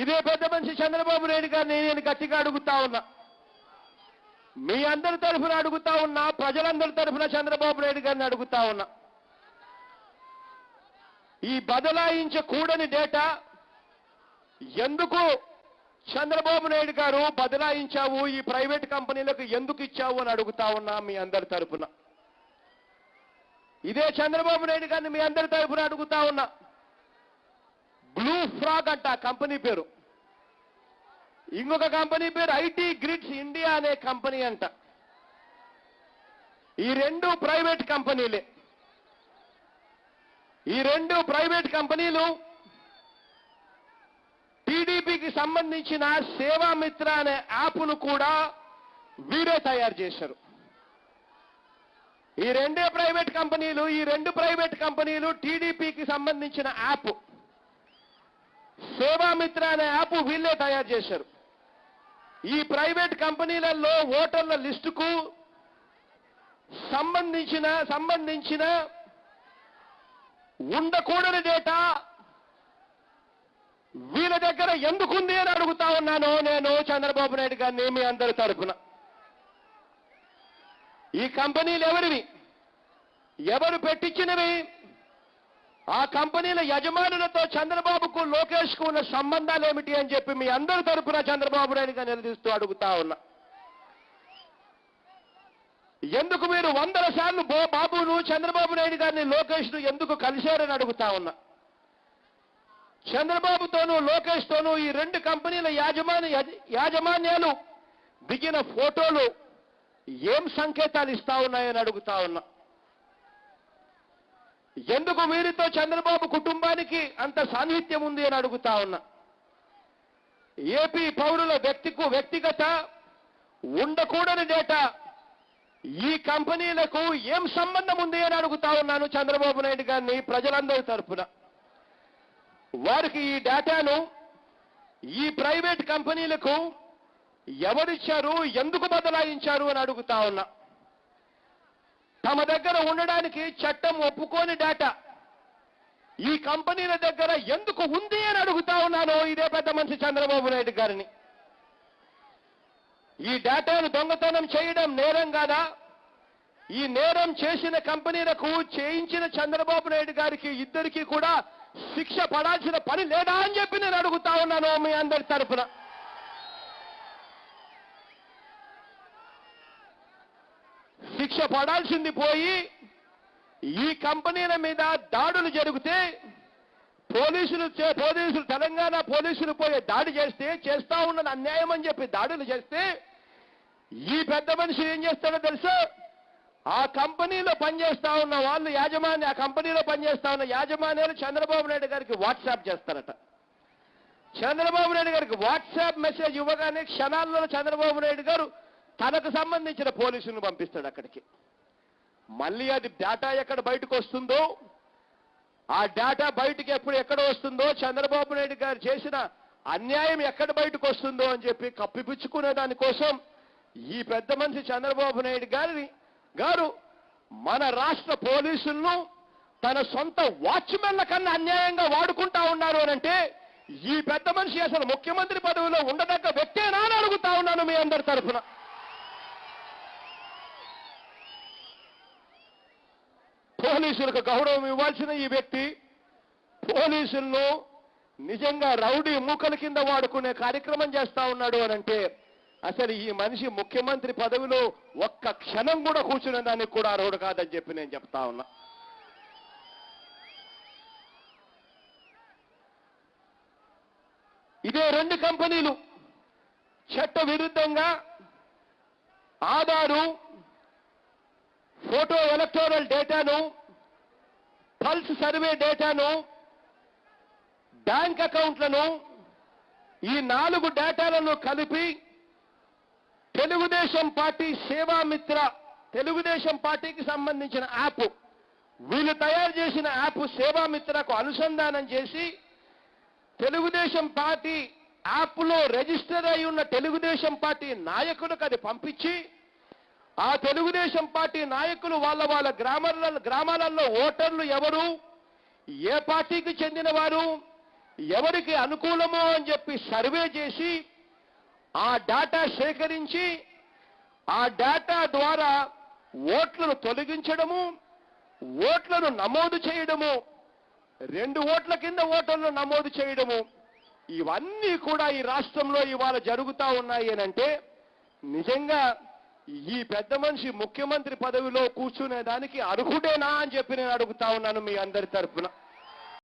ఇదే పెద్ద మనిషి చంద్రబాబు నాయుడు గారిని నేను గట్టిగా అడుగుతా ఉన్నా. మీ అందరి తరఫున అడుగుతా ఉన్నా ప్రజలందరి తరఫున చంద్రబాబు నాయుడు గారిని అడుగుతా ఉన్నా. ఈ బదలాయించకూడని డేటా ఎందుకు చంద్రబాబు నాయుడు గారు బదలాయించావు ఈ ప్రైవేట్ కంపెనీలకు ఎందుకు ఇచ్చావు అని అడుగుతా ఉన్నా మీ అందరి తరఫున. ఇదే చంద్రబాబు నాయుడు గారిని మీ అందరి తరఫున అడుగుతా ఉన్నా. బ్లూ ఫ్రాగ్ అంట కంపెనీ పేరు. ఇంకొక కంపెనీ పేరు ఐటీ గ్రిడ్స్ ఇండియా అనే కంపెనీ అంట. ఈ రెండు ప్రైవేట్ కంపెనీలే. ఈ రెండు ప్రైవేట్ కంపెనీలు టీడీపీకి సంబంధించిన సేవామిత్ర అనే యాప్ను కూడా వీరే తయారు చేశారు. ఈ రెండే ప్రైవేట్ కంపెనీలు ఈ రెండు ప్రైవేట్ కంపెనీలు టీడీపీకి సంబంధించిన యాప్. సేవామిత్ర అనే యాప్ వీళ్ళే తయారు చేశారు. ఈ ప్రైవేట్ కంపెనీలలో ఓటర్ల లిస్టుకు సంబంధించిన సంబంధించిన ఉండకూడని డేటా వీళ్ళ దగ్గర ఎందుకుంది అని అడుగుతా ఉన్నాను నేను చంద్రబాబు నాయుడు గారిని మీ అందరి తరఫున ఈ కంపెనీలు ఎవరివి? ఎవరు పెట్టించినవి? ఆ కంపెనీల యజమానులతో చంద్రబాబుకు లోకేష్కు ఉన్న సంబంధాలు ఏమిటి అని చెప్పి మీ అందరి తరఫున చంద్రబాబు నాయుడుగా నిలదీస్తూ అడుగుతా ఉన్నా. ఎందుకు మీరు వందల సార్లు బో బాబును చంద్రబాబు నాయుడు గారిని లోకేష్ను ఎందుకు కలిశారని అడుగుతా ఉన్నా. చంద్రబాబుతోనూ లోకేష్తోనూ ఈ రెండు కంపెనీల యాజమాన్య యాజమాన్యాలు దిగిన ఫోటోలు ఏం సంకేతాలు ఇస్తా ఉన్నాయని అడుగుతా ఉన్నా. ఎందుకు వీరితో చంద్రబాబు కుటుంబానికి అంత సాన్నిహిత్యం ఉంది అని అడుగుతా ఉన్నా? ఏపీ పౌరుల వ్యక్తికు వ్యక్తిగత ఉండకూడని డేటా ఈ కంపెనీలకు ఏం సంబంధం ఉంది అని అడుగుతా ఉన్నాను చంద్రబాబు నాయుడు గారిని ప్రజలందరి తరఫున వారికి ఈ డేటాను ఈ ప్రైవేట్ కంపెనీలకు ఎవరిచ్చారు ఎందుకు బదలాయించారు అని అడుగుతా ఉన్నా. తమ దగ్గర ఉండడానికి చట్టం ఒప్పుకోని డేటా ఈ కంపెనీల దగ్గర ఎందుకు ఉంది అని అడుగుతా ఉన్నాను ఇదే పెద్ద మనిషి చంద్రబాబు నాయుడు గారిని. ఈ డేటాను దొంగతనం చేయడం నేరం కాదా? ఈ నేరం చేసిన కంపెనీలకు చేయించిన చంద్రబాబు నాయుడు గారికి ఇద్దరికీ కూడా శిక్ష పడాల్సిన పని లేదా అని చెప్పి నేను అడుగుతా ఉన్నాను మీ అందరి తరపున. శిక్ష పడాల్సింది పోయి ఈ కంపెనీల మీద దాడులు జరిగితే పోలీసులు చే- పోలీసులు తెలంగాణ పోలీసులు పోయి దాడి చేస్తే చేస్తా ఉన్నది అన్యాయం అని చెప్పి దాడులు చేస్తే ఈ పెద్ద మనిషి ఏం చేస్తాడో తెలుసు? ఆ కంపెనీలో పనిచేస్తా ఉన్న వాళ్ళు యాజమాన్య ఆ కంపెనీలో పనిచేస్తా ఉన్న యాజమాన్యాలు చంద్రబాబు నాయుడు గారికి వాట్సాప్ చేస్తారట. చంద్రబాబు నాయుడు గారికి వాట్సాప్ మెసేజ్ ఇవ్వగానే క్షణాల్లో చంద్రబాబు నాయుడు గారు తనకు సంబంధించిన పోలీసులను పంపిస్తాడు అక్కడికి. మళ్ళీ అది డేటా ఎక్కడ బయటకు వస్తుందో ఆ డేటా బయటికి ఎప్పుడు ఎక్కడ వస్తుందో చంద్రబాబు నాయుడు గారు చేసిన అన్యాయం ఎక్కడ బయటకు వస్తుందో అని చెప్పి కప్పిపుచ్చుకునే దానికోసం ఈ పెద్ద మనిషి చంద్రబాబు నాయుడు గారిని గారు మన రాష్ట్ర పోలీసులను తన సొంత వాచ్మెన్ల కన్నా అన్యాయంగా వాడుకుంటా ఉన్నారు అంటే ఈ పెద్ద మనిషి అసలు ముఖ్యమంత్రి పదవిలో ఉండదగ్గ వ్యక్తేనా అని అడుగుతా ఉన్నాను మీ అందరి తరఫున పోలీసులకు గౌరవం ఇవ్వాల్సిన ఈ వ్యక్తి పోలీసులను నిజంగా రౌడీ మూకల కింద వాడుకునే కార్యక్రమం చేస్తా ఉన్నాడు అని అంటే అసలు ఈ మనిషి ముఖ్యమంత్రి పదవిలో ఒక్క క్షణం కూడా కూర్చునే దానికి కూడా అర్హుడు కాదని చెప్పి నేను చెప్తా ఉన్నా. ఇదే రెండు కంపెనీలు చట్ట విరుద్ధంగా ఆధారు ఫోటో ఎలక్టోరల్ డేటాను పల్స్ సర్వే డేటాను బ్యాంక్ అకౌంట్లను ఈ నాలుగు డేటాలను కలిపి తెలుగుదేశం పార్టీ సేవామిత్ర తెలుగుదేశం పార్టీకి సంబంధించిన యాప్ వీళ్ళు తయారు చేసిన యాప్ సేవామిత్రకు అనుసంధానం చేసి తెలుగుదేశం పార్టీ యాప్లో రిజిస్టర్ అయి ఉన్న తెలుగుదేశం పార్టీ నాయకులకు అది పంపించి ఆ తెలుగుదేశం పార్టీ నాయకులు వాళ్ళ వాళ్ళ గ్రామాల గ్రామాలలో ఓటర్లు ఎవరు? ఏ పార్టీకి చెందిన వారు ఎవరికి అనుకూలమో అని చెప్పి సర్వే చేసి ఆ డేటా సేకరించి ఆ డేటా ద్వారా ఓట్లను తొలగించడము ఓట్లను నమోదు చేయడము రెండు ఓట్ల కింద ఓటర్లను నమోదు చేయడము ఇవన్నీ కూడా ఈ రాష్ట్రంలో ఇవాళ జరుగుతూ ఉన్నాయి అంటే నిజంగా ఈ పెద్ద మనిషి ముఖ్యమంత్రి పదవిలో కూర్చునే దానికి అర్హుడేనా అని చెప్పి నేను అడుగుతా ఉన్నాను మీ అందరి తరఫున